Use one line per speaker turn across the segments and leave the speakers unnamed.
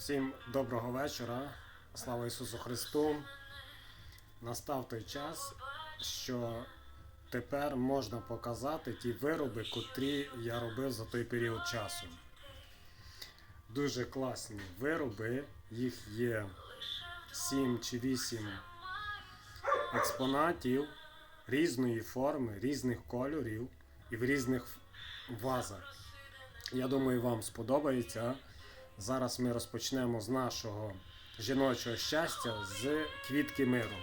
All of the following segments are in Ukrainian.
Всім доброго вечора. Слава Ісусу Христу. Настав той час, що тепер можна показати ті вироби, котрі я робив за той період часу. Дуже класні вироби, їх є 7 чи 8 експонатів різної форми, різних кольорів і в різних вазах. Я думаю, вам сподобається. Зараз ми розпочнемо з нашого жіночого щастя з квітки миру.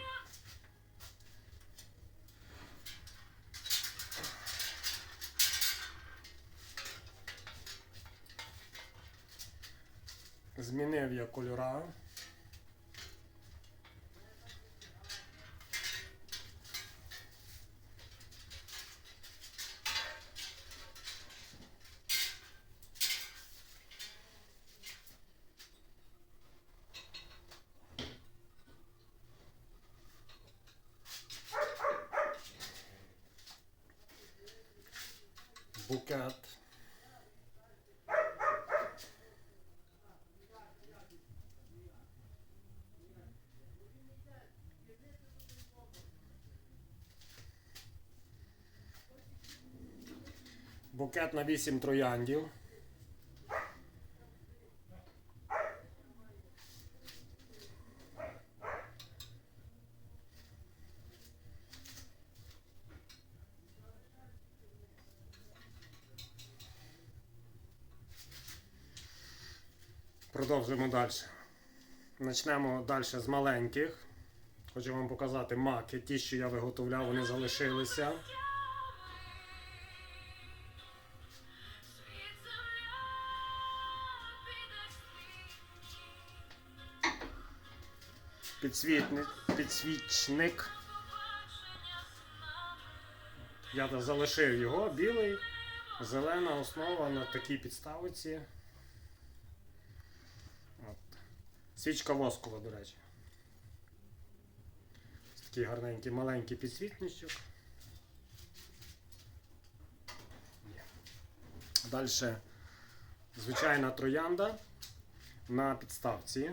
Змінив я кольора. Букет. Букет на 8 трояндів. Продовжуємо далі. Почнемо далі з маленьких. Хочу вам показати маки. Ті, що я виготовляв, вони залишилися. Підсвітник, підсвічник. Я залишив його білий, зелена основа на такій підставиці. От. Свічка воскова, до речі. Такий гарненький маленький підсвітничок. Далі звичайна троянда на підставці.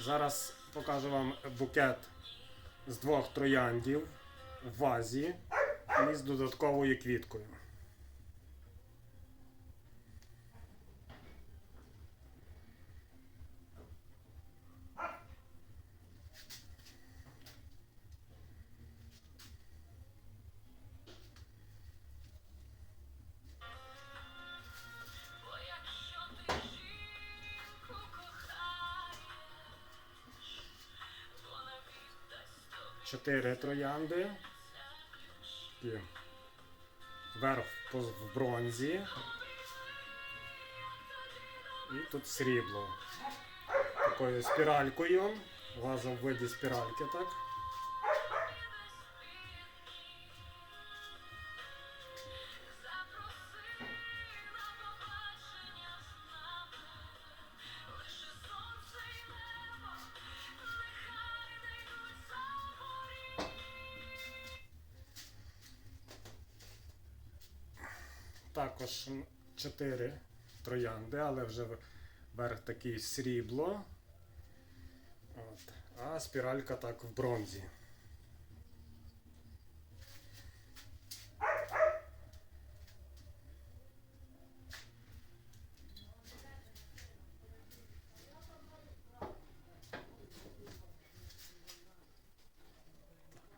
Зараз покажу вам букет з двох трояндів в вазі і з додатковою квіткою. Чотири троянди. Такі. Верх в бронзі. І тут срібло. Такою спіралькою. Ваза в виді спіральки, так. Також м, чотири троянди, але вже верх такий срібло. От. А спіралька так в бронзі.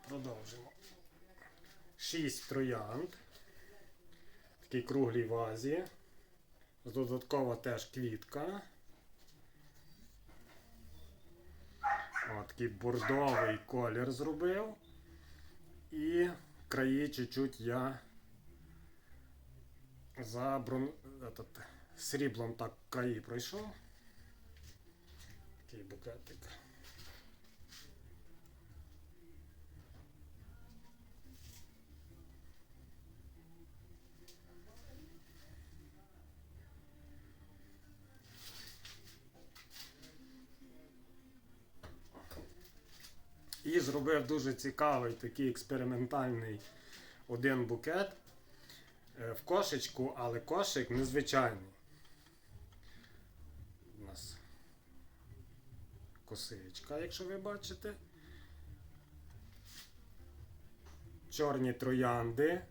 Продовжимо. Шість троянд. Такій круглій вазі. Додаткова теж квітка. Такий бордовий колір зробив. І краї чуть-чуть я за брон... этот, сріблом так краї пройшов. Такий букетик. Зробив дуже цікавий такий експериментальний один букет е, в кошечку, але кошик незвичайний. У нас косичка, якщо ви бачите. Чорні троянди.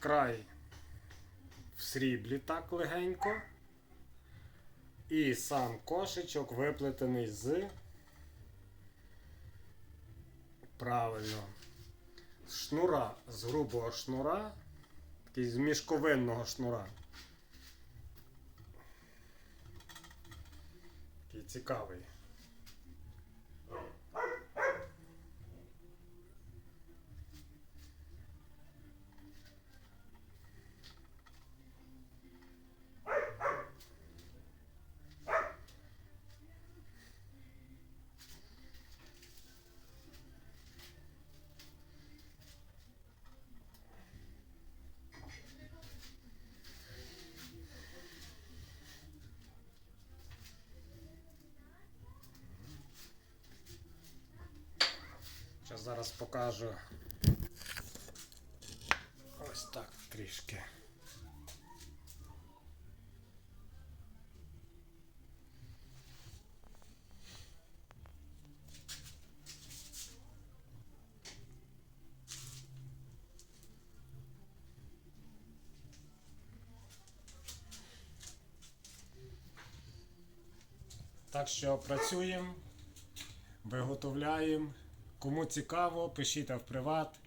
Край в сріблі так легенько. І сам кошечок виплетений з. Правильно. З шнура, з грубого шнура. Такий з мішковинного шнура. Такий цікавий. Зараз покажу. Ось так трішки. Так що працюємо, виготовляємо. Кому цікаво, пишіть в приват.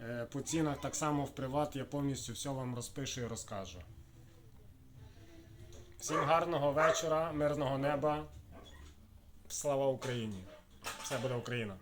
Е, По цінах так само в приват я повністю все вам розпишу і розкажу. Всім гарного вечора, мирного неба. Слава Україні! Все буде Україна!